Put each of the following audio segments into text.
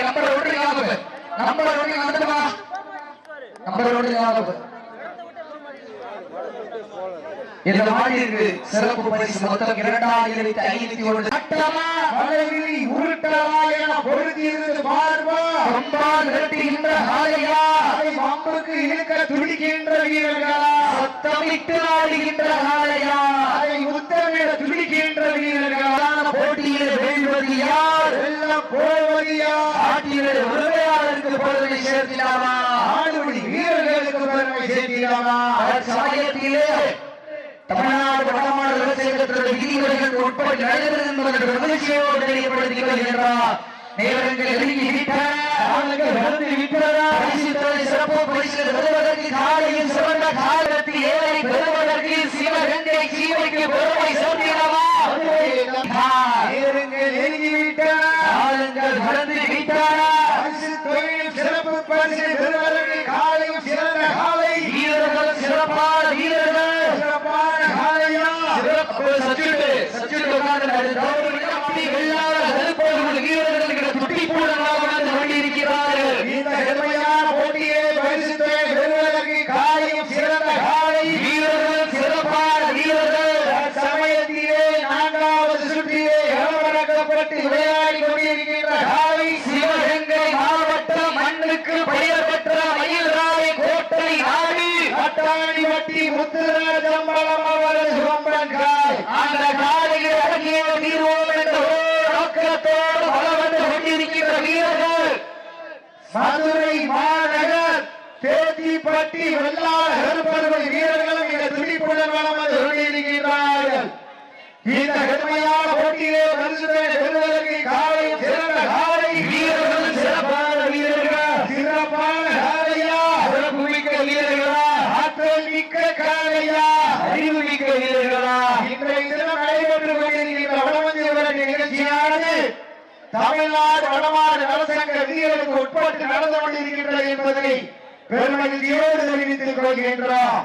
மாடுபிடி நம்பர் ஒன்று ஞாபகம் நம்பர் ஒன்று வந்துடுமா நம்பர் ஒன்று ஞாபகம் இந்த மாடிற்கு சிறப்பு பரிசு மொத்தம் இரண்டாயிரத்தி ஐநூத்தி ஒன்று. சட்டமா மலைவிழி உருட்டலா என பொருத்தியிருந்து பார்வா கொம்பால் விரட்டுகின்ற ஆலையா அதை வம்புக்கு இழுக்க துடிக்கின்ற வீரர்களா. சத்தமிட்டு ஆடுகின்ற ஆலையா அதை முத்தமிட துடிக்கின்ற வீரர்களா. பிரதான வெல்வது யார்? வெல்ல போவதியா ஆட்டியிலே உரிமையாளருக்கு பொருளை சேர்த்தினாமா ஆடுபடி வீரர்களுக்கு பெருமை சேர்த்திடாமா சமயத்திலே தமிழ்நாடு வடமாநில விவசாயத்தில் விதிமுறைகள் உட்பட்டு நடைபெறும் என்பதற்கு மகிழ்ச்சியோடு தெரியப்படுத்திக் கொள்கின்றார் நேரங்கள் நெருங்கி விட்டன ஆளுங்கள் பரிசு பெறுவதற்கு காலையில் சிறந்த காலத்தில் ஏழை பெறுவதற்கு சிவகங்கை சீமைக்கு பெருமை சேர்த்திடவா? வீரர்கள் நெருங்கி விட்டன கடந்து விட்டன சிறப்பு பரிசு பெறுவதற்கு காலையும் சிறந்த காலை வீரர்கள் சிறப்பான வீரர்கள் சிறப்பான காலையா சிறப்பு சச்சுட்டு சச்சுட்டு உட்கார்ந்து அப்படி வீரர்களுக்கு துட்டி வந்து கொண்டிருக்கிறார்கள் இந்த எளிமையான போட்டியை பரிசு தொகை பெறுவதற்கு காலையும் சிறந்த காலை வீரர்கள் சிறப்பான வீரர்கள் சமயத்திலே நான்காவது சுற்றிலே இளவரக்கப்பட்டு விளையாடி கொண்டிருக்கின்ற காலை சிவகங்கை மாவட்டம் மண்ணுக்கு பெயர் பெற்ற மயில்ராய் கோட்டை நாடு கட்டாணி வட்டி முத்துராஜம்பலம் அவரது சுவம்பன் காய் அந்த காலையில் அடங்கிய தீர்வோம் என்ற ஒரு நோக்கத்தோடு வலம் வந்து கொண்டிருக்கிற வீரர்கள் மதுரை மாநகர் தேத்திப்பட்டி வெள்ளாள கருப்பருவை வீரர்களும் இந்த துடிப்புடன் வளம் இருக்கின்றார்கள் இந்த கடுமையான போட்டியிலே பரிசுகளை பெறுவதற்கு காலையும் சிறந்த காலை வீரர்கள் சிறப்பான வீரர்கள் சிறப்பான காலையா சிறப்பு மிக்க வீரர்களா ஆற்றல் மிக்க காலையா அறிவு மிக்க வீரர்களா இன்றைய தினம் நடைபெற்றுக் கொண்டிருக்கின்ற வடமஞ்சி விளக்கு நிகழ்ச்சியானது தமிழ்நாடு வடமாடு நலசங்க வீரருக்கு உட்பட்டு நடந்து கொண்டிருக்கின்றது என்பதை பெருமகிழ்ச்சியோடு தெரிவித்துக் கொள்கின்றோம்.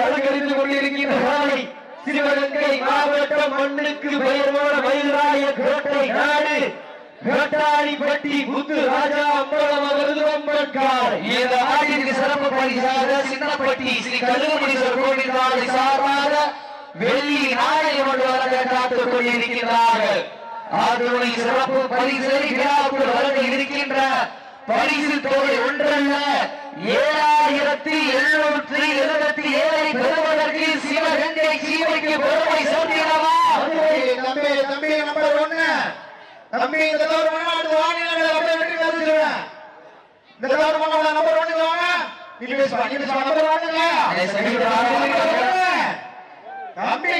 அலங்கரித்துக் கொண்டிருக்கின்ற சிவகங்கை மாவட்டம் மண்ணுக்கு பெயர் மயிலாய கோட்டை நாடு. முத்து ராஜா அம்பலம் அவரது அம்பட்கார் இந்த ஆண்டிற்கு சிறப்பு பரிசாக சின்னப்பட்டி ஸ்ரீ கருமணீஸ்வரர் கோவில் நாளை சார்பாக வெள்ளி நாணயம் ஒன்று வழங்க காத்துக் கொண்டிருக்கிறார்கள் அதனுடைய சிறப்பு பரிசை விழாக்குள் வழங்க இருக்கின்ற பரிசு தொகை ஒன்றல்ல. ஏழாயிரத்தி எழுநூற்றி எழுபத்தி ஏழை பெறுவதற்கு சிவகங்கை சீமைக்கு பெருமை சேர்த்திடவா தம்பி தம்பி நம்பர் ஒண்ணு தம்பி இந்த தவறு அடுத்த வாங்கினாங்க அப்படியே வெற்றி வந்துருவேன் இந்த தவறு பண்ண நம்பர் ஒண்ணு வாங்க. பேசுவா நம்பர் வாங்குங்க தம்பி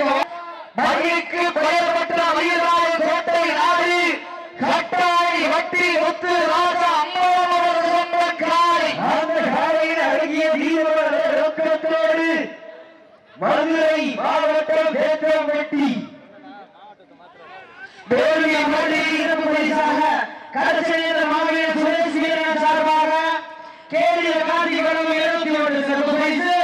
மகிழ்க்கு பெயர் பெற்ற கோட்டை நாடு கட்டாய் வட்டி முத்து ராஜா அம்மாவும் அவரது சொந்தக்காரை அந்த காலையில் அழகிய தீவிர நோக்கத்தோடு மதுரை மாவட்டம் தேற்றம்பட்டி. வேலிய மல்லி சிறப்பு பரிசாக கடைசியில் மாவட்ட சுரேஷ் வீரன் சார்பாக கேரிய காந்தி வழங்கும் இருபத்தி ஒன்று சிறப்பு பரிசு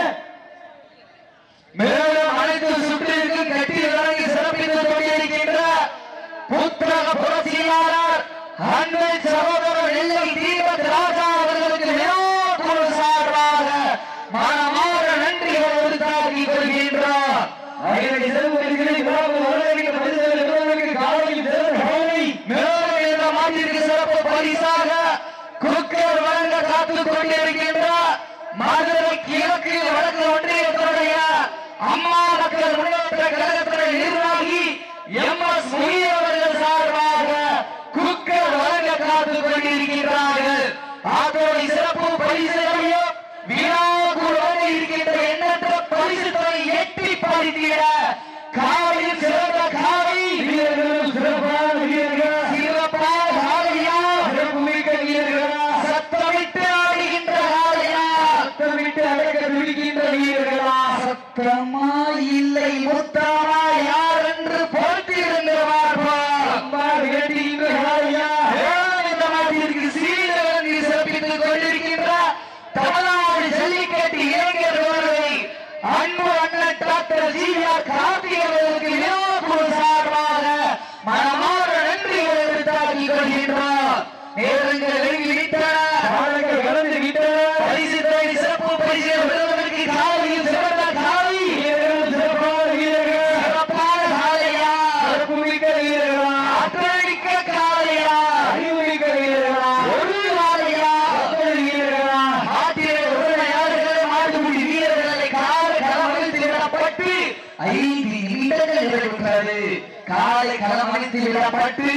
ಮಾದರಿ சத்தமா இல்லை முத்தமா யார் என்று பொறுத்திருந்து பார்ப்பார் விரட்டுகின்ற காலையா இந்த மாட்டிற்கு சீரகங்கி சிறப்பித்துக் கொண்டிருக்கின்ற நேரங்கள் நெருங்கி விட்டன காலங்கள் கடந்து விட்டன பரிசு தொகை சிறப்பு பரிசு பெறுவதற்கு காலையில் சிறந்த காலை வீரர்கள் சிறப்பான வீரர்கள் சிறப்பான காலையா சிறப்புமிக்க வீரர்களா ஆற்றலிக்க அறிவுமிக்க வீரர்களா ஒரு காலையா மக்கள் வீரர்களா ஆட்டிலே உடனடியாக மாட்டுக்குடி வீரர்களை கால களமளித்து விடப்பட்டு ஐந்து நிமிடங்கள் நிறைவுற்றது காலை களமளித்து விடப்பட்டு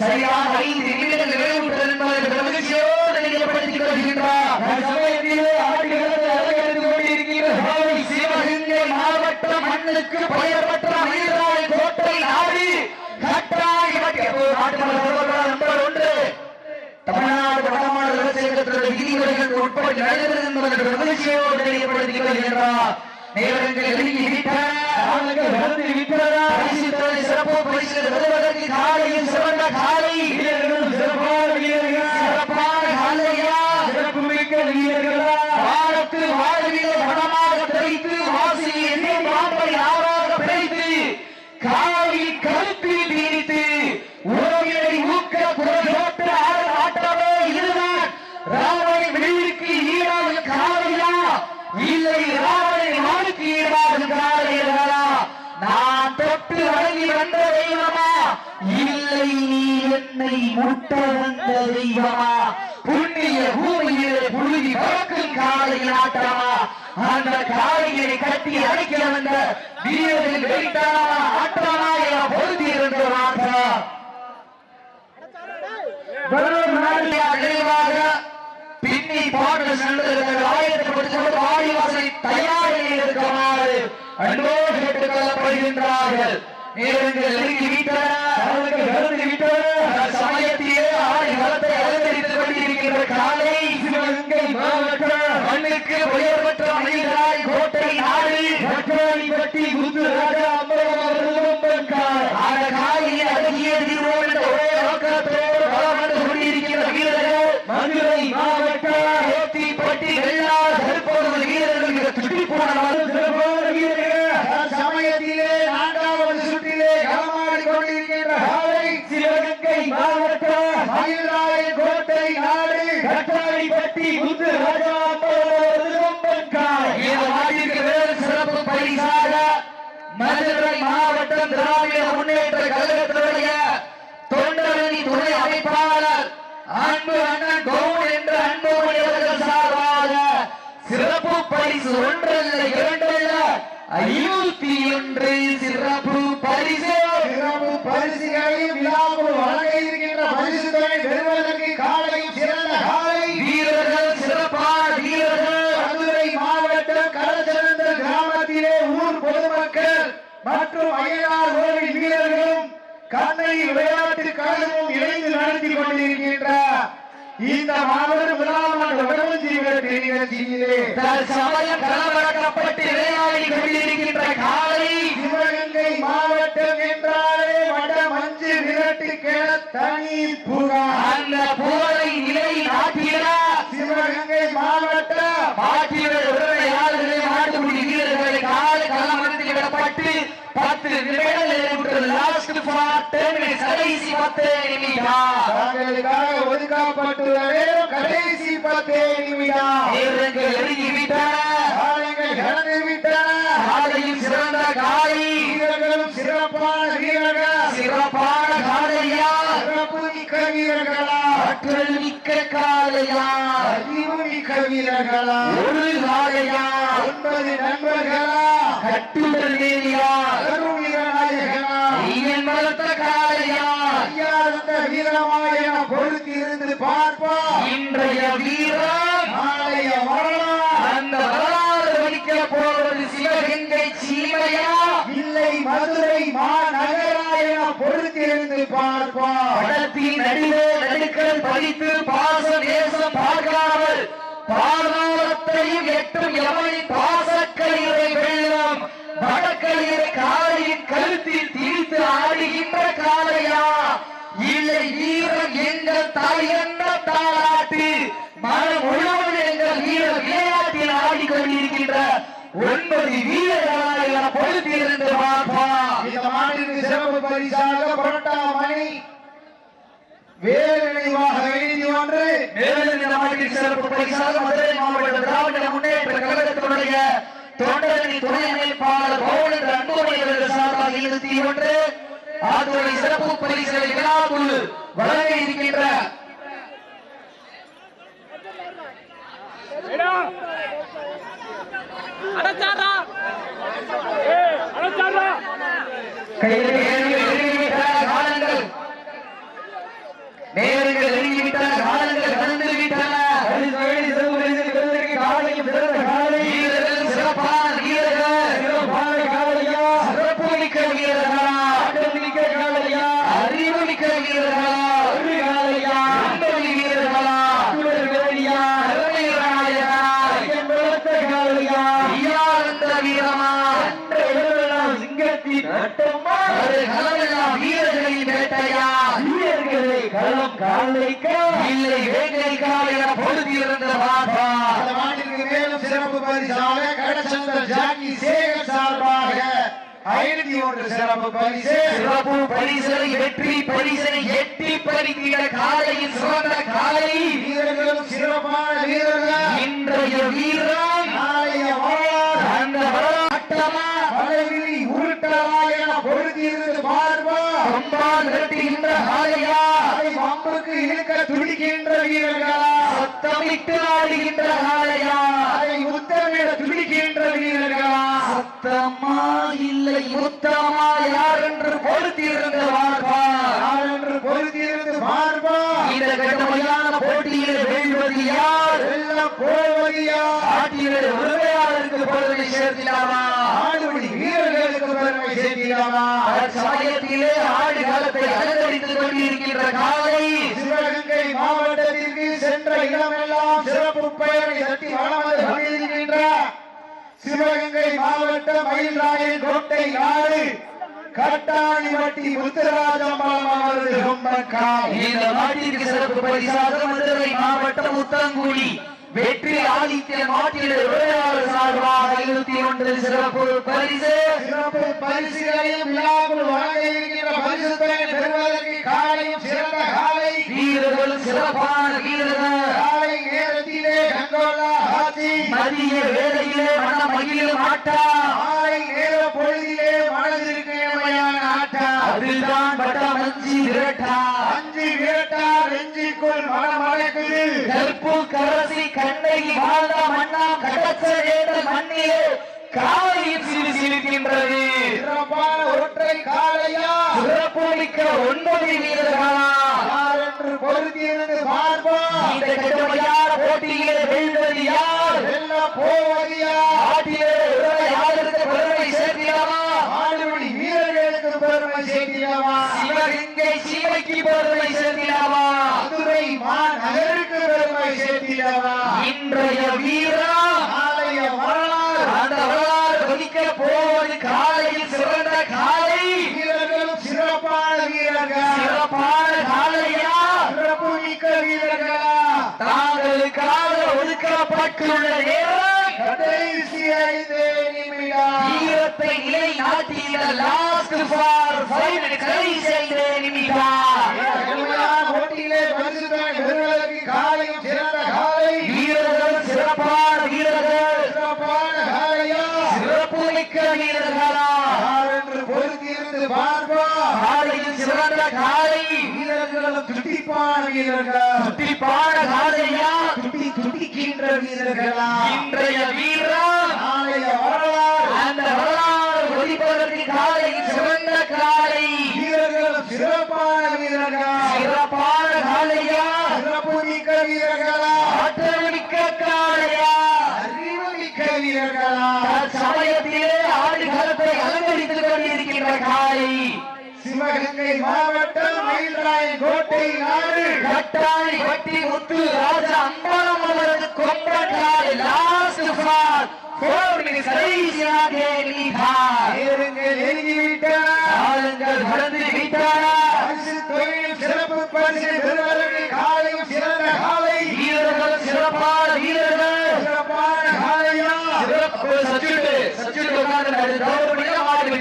சரியாக ஐந்து நிமிடங்கள் நிறைவுற்றது என்பதை மகிழ்ச்சியோடு நினைவுபடுத்திக் கொள்கின்றார். சமயத்திலே ஆட்டுகளத்தை மண்ணுக்கு பெயர் பெற்ற மயிலாய் கோட்டை நாடி. தமிழ்நாடு வடமாநில விவசாயத்தினுடைய விதிமுறைகளுக்கு உட்பட்டு நடைபெறும் என்பதற்கு மகிழ்ச்சியோடு தெரியப்படுத்திக் கொள்கின்றார் நேரங்கள் நெருங்கி விட்டன. சிறப்பு பரிசு காலையில் சிறந்த காலை. சிறப்பான வீரர்கள் சிறப்பான காலையா சிறப்புமிக்க வீரர்களா வாரத்து வாழ்விலே பணமாக பிழைத்து வாசியை எண்ணி பாம்பை ஆறாக பிழைத்து காலில் கருத்தில் தீர்த்து உறவினை ஊக்க குறையோட்டு ஆட ஆட்டமே இதுதான் ராவணை வெளியிற்கு ஈடாக காலையா இல்லை ராவணை நாளுக்கு ஈடாக காலையா நான் தொட்டு வழங்கி வந்த தெய்வமா இல்லை நீ என்னை முட்ட வந்த தெய்வமா புண்ணிய பூமியிலே புழுதி பறக்கும் காலையில் ஆட்டமா அந்த காலையை கட்டி அழைக்க வந்த வீரர்கள் வெயிட்டானா ஆட்டமா என பொருத்தி இருந்த ஆட்டா வரும் விளைவாக பின்னி பாடல் செல்லுங்கள் ஆயிரத்தி வாடிவாசலை தயாரில் இருக்குமாறு அன்போடு கேட்டுக் கொள்ளப்படுகின்றார்கள். நேரங்கள் நெருங்கி வீட்டனா காலங்கள் கடந்து விட்டன சமயத்திலே ஆடி வளத்தை அலங்கரித்துக் கொண்டிருக்கின்ற காலை சிவகங்கை மாவட்டம் மண்ணுக்கு உயர் மனிதராய் கோட்டை நாடு பட்டாணிப்பட்டி முத்து ராஜா அம்பலம் அவர்களும் ஆட காலையில் அழகிய தீர்வோம் என்ற ஒரே நோக்கத்தோடு வளம் வந்து கொண்டிருக்கிற வீரர்கள் மதுரை மாவட்டம் போத்தி பட்டி வெள்ளார் தற்போது வீரர்கள் மிக துடிப்புடன் சிறப்பான வீரர்கள் சமயத்திலே நான்காவது சுற்றிலே களமாடி கொண்டிருக்கின்ற காலை சிவகங்கை மாவட்டம் மயிலாய கோட்டை நாடு பட்டாணிப்பட்டி முத்து ராஜா சிறப்பு பரிசாக மதுரை மாவட்டம் திராவிட முன்னேற்ற கழகத்தினுடைய தொண்டரணி துணை அமைப்பாளர் அன்பு அண்ணன் கவுன் என்ற அன்புமணி அவர்கள் சார்பாக சிறப்பு பரிசு ஒன்றல்ல இரண்டல்ல ஐநூத்தி ஒன்று சிறப்பு பரிசு. சிறப்பு பரிசுகளையும் விழாக்குள் வழங்க இருக்கின்ற பரிசு தொகை பெறுவதற்கு காலையும் சிறந்த காலை வீரர்கள் சிறப்பான வீரர்கள் மதுரை மாவட்டம் கடற்செந்தல் கிராமத்திலே ஊர் பொதுமக்கள் மற்றும் அயலார் கோவில் வீரர்களும் கண்ணை விளையாட்டு கழகமும் இணைந்து நடத்தி கொண்டிருக்கின்ற இந்த மாபெரும் விழாவான வடவஞ்சி விரட்டு நிகழ்ச்சியிலே தற்சமயம் களமிறக்கப்பட்டு விளையாடி கொண்டிருக்கின்ற காலை சிவகங்கை மாவட்டம் என்றாலே வட மஞ்சு விரட்டுக்கென தனி புகார் அந்த புகழை நிலை நாட்டிட சிவகங்கை மாவட்டம் மாட்டியவர் உடனடியாளர்களை மாட்டுக்குடி வீரர்களை காலை களமரத்தில் விடப்பட்டு பத்து நிமிடங்கள் லாஸ்ட் ஃபார் டென் மினிட்ஸ் கடைசி பத்து நிமிடம். தாங்களுக்காக ஒதுக்கப்பட்டுள்ள நேரம் கடைசி பத்தே நிமிடம் வீரர்கள் நெருங்கி விட்டன காலங்கள் கடந்து விட்டன காலையில் சிறந்த காலை வீரர்களும் சிறப்பான வீரர்கள் சிறப்பான காலையா சிறப்பு மிக்க வீரர்களா ஆற்றல் மிக்க காலையா அறிவு மிக்க வீரர்களா ஒரு காலையா ஒன்பது நண்பர்களா? கட்டுடல் தேவியா கரும் வீரநாயகனா ஐயன் வளர்த்த காலையா ஐயாத வீரமாய பொறுத்து இருந்து பார்ப்போம். இன்றைய வீரம்? நாளைய வரலாறு. அந்த வரலாறு வலிக்க போவது சிவகங்கை சீமையா? இல்லை மதுரை மாநகராய பொறுத்திருந்து பார்ப்போம். படத்தின் நடுவே நடுக்கல் பதித்து பாச தேசம் பார்க்காமல் பாதாளத்தையும் எட்டும் எவனை பாசக்கயிறை வெள்ளம். வடக்கயிறை காலையின் கழுத்தில் தீர்த்து ஆடுகின்ற காலையா இல்லை வீரம் எங்கள் தாய் என்ன தாளாட்டு. மனம் முழுவதும் எங்கள் வீரர் விளையாட்டில் ஆடிக்கொண்டிருக்கின்ற ஒன்பது வீரர்களாக பொறுத்திருந்து பார்ப்பா இந்த மாநில சிறப்பு பரிசாக புரட்டா வேறு நினைவாக எழுதி மேலும் இந்த மாட்டிற்கு சிறப்பு பரிசாக மதுரை மாவட்ட திராவிட முன்னேற்ற கழகத்தினுடைய தொண்டரணி துணை அமைப்பாளர் பவுன் அன்புமணி அவர்கள் சார்பாக இருபத்தி ஒன்று அதனுடைய சிறப்பு பரிசுகளை விழாக்குழு வழங்க இருக்கின்ற அடைச்சாரா! அடைச்சாரா! கையில் நேரங்கள் நெருங்கிவிட்ட காலங்கள் நேரங்கள் நெருங்கிவிட்ட காலங்கள் கடந்து விட்டன பரிசு வேண்டி சிறப்பு பரிசு பெறுவதற்கு காலையும் சிறந்த காலை வீரர்கள் சிறப்பான வீரர்கள் சிறப்பான காலையா சிறப்பு மிக்க வீரர்களா ஆட்டம் மிக்க காலையா அறிவு மிக்க வீரர்களா ஒரு காலையா அன்பதி வீரர்களா அத்துணர் வேலையா திறமையாளர்களா ஐயன் வளர்த்த காலையா ஐயானந்த வீரமா அன்ற இடமெல்லாம் சிங்கத்தின் நட்டம்மா அது களமெல்லாம் வீரர்களின் வேட்டையா வீரர்களை களம் காலைக்கா இல்லை வேட்டைக்கா என பொழுதியிருந்த பாபா அந்த மாட்டிற்கு மேலும் சிறப்பு பரிசாக கடச்சந்தர் ஜாக்கி சேகர் சார்பாக ஐநூத்தி ஒன்று சிறப்பு பரிசு. சிறப்பு பரிசனை வெற்றி பரிசனை எட்டி பறிக்கிற காலையின் சிறந்த காலை. வீரர்களும் சிறப்பான வீரர்கள். இன்றைய வீரம் நாளைய வரலாறு. அந்த வரலாற்றமா பலவிழி உருட்டலா என காலையா அதை வம்புக்கு இழுக்க துடிக்கின்ற வீரர்களா? சத்தமிட்டு ஆடுகின்ற காலையா அதை முத்தமிட துடிக்கின்ற வீரர்களா? சத்தமா இல்லை முத்தமா யார் என்று பொறுத்திருந்த வாழ்வா யார் என்று பொருத்தியிருந்து பார்ப்பா? இந்த கடுமையான போட்டியில் வெல்வது யார்? எல்லாம் போவதியா ஆட்டியர் உரிமையாளருக்கு பொருளை சேர்த்தினாவா ஆடுபடி. சேர்க்கிறாமா சமயத்திலே ஆடு காலத்தை அலங்கரித்துக் கொண்டிருக்கின்ற காலை சிவகங்கை மாவட்டத்திற்கு சென்ற இடமெல்லாம் சிறப்பு பெயரை தட்டி கொண்டிருக்கின்ற சிவகங்கை மாவட்டம் மயில்ராயன் கோட்டை நாடு கட்டாணிவட்டி முத்துராஜம்பலம் அவரது கொம்பக்காய் இந்த நாட்டிற்கு சிறப்பு பரிசாக மதுரை மாவட்டம் உத்தங்குடி வெற்றி ஆதித்ய நாட்டில் உரையாளர் சார்பாக இருபத்தி ஒன்று சிறப்பு பரிசு. சிறப்பு பரிசுகளையும் விழாக்குள் வழங்க இருக்கின்ற பரிசுகளை பெறுவதற்கு காலையும் சிறந்த காலை. வீரர்கள் சிறப்பான வீரர்கள். காலை நேரத்திலே கங்கோலா ஆட்சி மதிய வேளையிலே மன மகிழும் ஆட்டா காலை நேர பொழுதிலே அதுதான் பட்டம் அஞ்சு விரட்டா. அஞ்சு விரட்டா நெஞ்சுக்குள் மனம் அழைக்குது கற்பு கரசி கண்ணகி வாழ்ந்த மன்னா கடச்ச வேண்ட மண்ணிலே காலையில் சிறு சிரிக்கின்றது. சிறப்பான ஒற்றை காலையா சிறப்பு மிக்க ஒன்பது வீரர்களா? யார் என்று பொருத்தியிருந்து பார்ப்போம். இந்த கடுமையான போட்டியிலே வெல்வது யார்? வெல்ல போவதியா ஆட்டிலே யாருக்கு பெருமை சேர்த்தியாமா ஆடுபடி வீரர்களுக்கு பெருமை சேர்க்கிறவா சிவகங்கை சீமைக்கு பெருமை சேர்த்தியாமா மதுரை மாநகருக்கு பெருமை சேர்க்கிறவா இன்றைய வீரம் நாளைய வரலாறு அந்த வரலாறு வகிக்க போவது காலையில் சிறந்த காலை. வீரர்களும் சிறப்பான வீரர்கள். சிறப்பான காலையா? சிறப்பு மிக்க வீரர்களா. தாங்களுக்காக ஒதுக்கப்பட்டுள்ள நேரம். கடைசி ஐந்து. நாட்டிய லாஸ்ட் ஃபார் கடைசி ஐந்து நிமிடம் கடுமையான போட்டியிலே பரிசுத்தனை பெறுவதற்கு காலையும் சிறந்த காலை வீரர்கள் சிறப்பான வீரர்கள் சிறப்பான காலையா சிறப்பு மிக்க வீரர்களா என்று பொறுத்திருந்து பார்ப்போம் காலையில் சிறந்த காலை வீரர்களும் துடிப்பான வீரர்கள் துடிப்பான காலையா துடி துடிக்கின்ற வீரர்களா இன்றைய வீரம் நாளைய வரலாறு அந்த வரலாறு ஒழிப்பதற்கு காலையில் சிறந்த காலை. வீரர்களும் சிறப்பான வீரர்கள்? சிறப்பான காலையா சிறப்பு மிக்க வீரர்களா? ஆற்றல் மிக்க காலையா அறிவு மிக்க வீரர்களா? சமயத்திலே ஆடு களத்தை அலங்கரித்துக் கொண்டிருக்கின்ற காலை சிவகங்கை மாவட்டம் மயில்ராயன் கோட்டை நாடு. கட்டாணி வட்டி முத்து ராஜா அம்பாரம்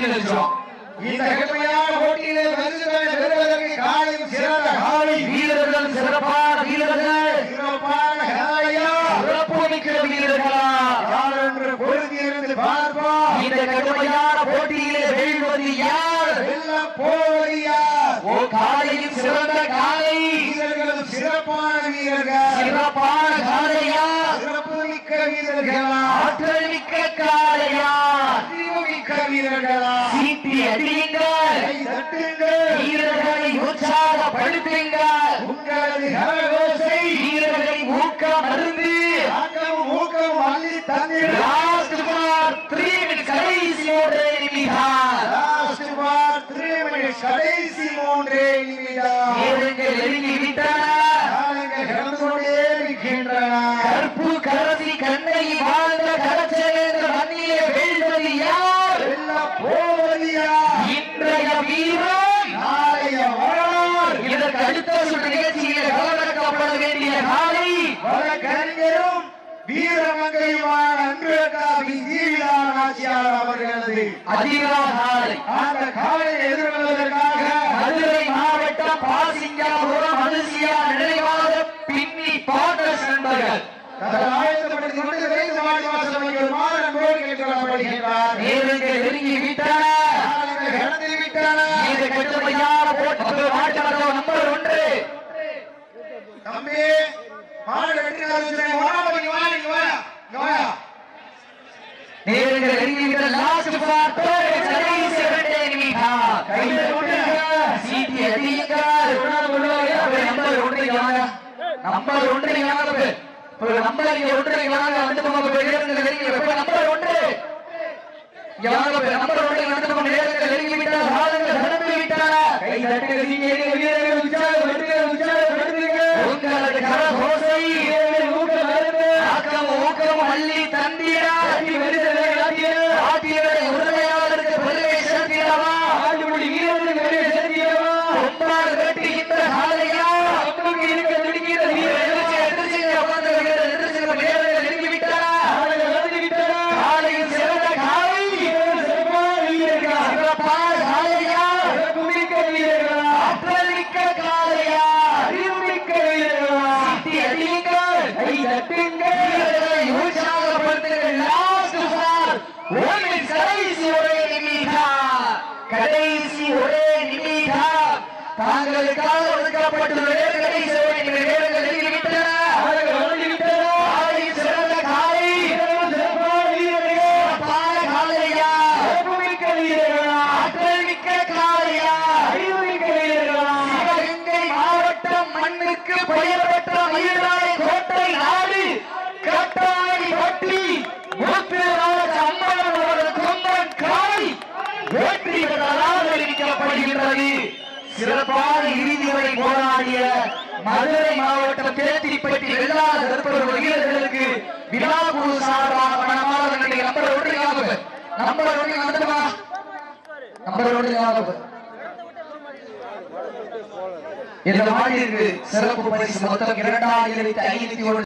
வெற்றி சென்றோம் இந்த கடுமையான போட்டியிலே பரிசுகளை பெறுவதற்கு காலையும் சிறந்த காலை. வீரர்கள் சிறப்பான வீரர்கள். சிறப்பான காலையா சிறப்பு மிக்க வீரர்களா. யார் என்று பொருந்தி இருந்து பார்ப்போம். இந்த கடுமையான போட்டியிலே வெல்வது யார்? வெல்ல போவது யார்? ஓ காலையும் சிறந்த காலை. வீரர்களும் சிறப்பான வீரர்கள். சிறப்பான காலையா சிறப்பு மிக்க வீரர்களா. ஆற்றல் மிக்க காலையா வீரர்களா? சீட்டி அடியுங்கள். வீரர்களை உற்சாகப்படுத்துங்கள். உங்களது கரகோசை. வீரர்களை ஊக்கம் அருந்து. ஊக்கமும் அள்ளி தந்திட லாஸ்ட் ஃபார் த்ரீ மினிட்ஸ் கடைசி ஒரே நிமிடம் லாஸ்ட் பார் த்ரீ மினிட்ஸ் கடைசி மூன்றே நிமிடம் நேரங்கள் நெருங்கி விட்டன காலங்கள் கடந்து கொண்டே இருக்கின்றன கற்பு கரசி கண்ணை வாழ்ந்த கரச்சேர்ந்த மண்ணிலே வெல்வது யார் வெல்ல போவதியா இன்றைய வீரன் நாளைய வரலாறு இதற்கு அடுத்த சுற்று நிகழ்ச்சியில் கலந்துக்கப்பட வேண்டிய காலை வழக்கறிஞரும் வீரமங்கையுமான அன்புக்காவி ஜீவிதான் ஆட்சியாளர் அவர்களது அதிகா காலை அந்த காலை எதிர்கொள்வதற்காக மதுரை மாவட்டம் பாசிங்காபுரம் மனுஷியா நினைவாக பின்னி பாட்டஸ் நண்பர்கள். தங்கள் ஆயத்தப்படுத்திக் கொண்டு விரைந்து மாடி வாசல் வைக்குமாறு அன்போடு கேட்டுக்கொள்ளப்படுகின்றார் நேரங்கள் நெருங்கி விட்டன காலங்கள் கடந்து விட்டன இது கடுமையான போட்டி மாற்றமோ நம்பர் ஒன்று தம்பி மாடு வெற்றி ஆலோசனை வா நீ வா நீ வா இங்க வா நேரங்கள் நெருங்கி விட்டன லாஸ்ட் ஃபார் கடைசி இரண்டே நிமிடம் கையில் கொண்டுங்க சீட்டி அடியுங்கள் நம்பர் ஒன்று வாங்க நம்பர் ஒன்று நம்பர் இங்க ஒன்று நடந்து வந்து போங்க நேரங்கள் நம்பர் ஒன்று. யாரும் நம்பர் ஒன்றை நடந்து கொண்டு நேரங்கள் நெருங்கி விட்டன காலங்கள் கடந்து விட்டன கை தட்டுங்கள் சீக்கிரம் வீரர்கள் உற்சாகப்படுத்துங்கள் உற்சாகப்படுத்துங்கள் உங்களது கரகோசை வீரர்கள் ஊக்கம் அருந்து ஆக்கம் ஊக்கம் அள்ளி தந்திட ஆட்டியவரை உரிமையாளருக்கு பெருமை சேர்த்திடவா ஆண்டுபடி வீரர்களுக்கு பெருமை சேர்த்திடவா ஒன்றாக வெட்டுகின்ற காலையா ஒன்றுக்கு இருக்க துடிக்கிற வீரர் எதிர்த்து எதிர்த்து உட்கார்ந்து வீரர் எதிர்த்து நேரங்கள் நெருங்கி விட்டன காலையில் சிறந்த காலை சிறப்பான காலையா ஆற்றல் மிக்க காலையா சீட்டி அடியுங்கள் வீரர்களை உற்சாகப்படுத்துங்கள் லாஸ்ட் ஃபார் ஒன் கடைசி ஒரே நிமிடம் கடைசி ஒரே நிமிடம் தாங்களுக்காக ஒதுக்கப்பட்டுள்ள நேரம் கடைசி ஒரே நிமிடம் நேரங்கள் நெருங்கிவிட்டன காலையில் சிறந்த காலை சிறப்பான காலையா ஆற்றல் மிக்க காலையா சிவகங்கை மாவட்டம் மண்ணுக்கு பெயர் பெற்ற கோட்டை நாடு கட்டாய் பட்டி முத்துராஜ அம்மன் அவர்கள் கொம்பன் காய் வெற்றி பெற்றதாக அறிவிக்கப்படுகின்றது சிறப்பான இறுதிவரை போராடிய மதுரை மாவட்டம் தேத்திப்பட்டி எல்லா தற்போது வீரர்களுக்கு விழாக்குழு சார்பாக பணமாக நம்பர் ஒன்று ஞாபகம். நம்பர் ஒன்று ஞாபகமா? நம்பர் ஒன்று ஞாபகம். இந்த மாட்டிற்கு சிறப்பு பரிசு மொத்தம் இரண்டாயிரத்தி ஐநூத்தி ஒன்று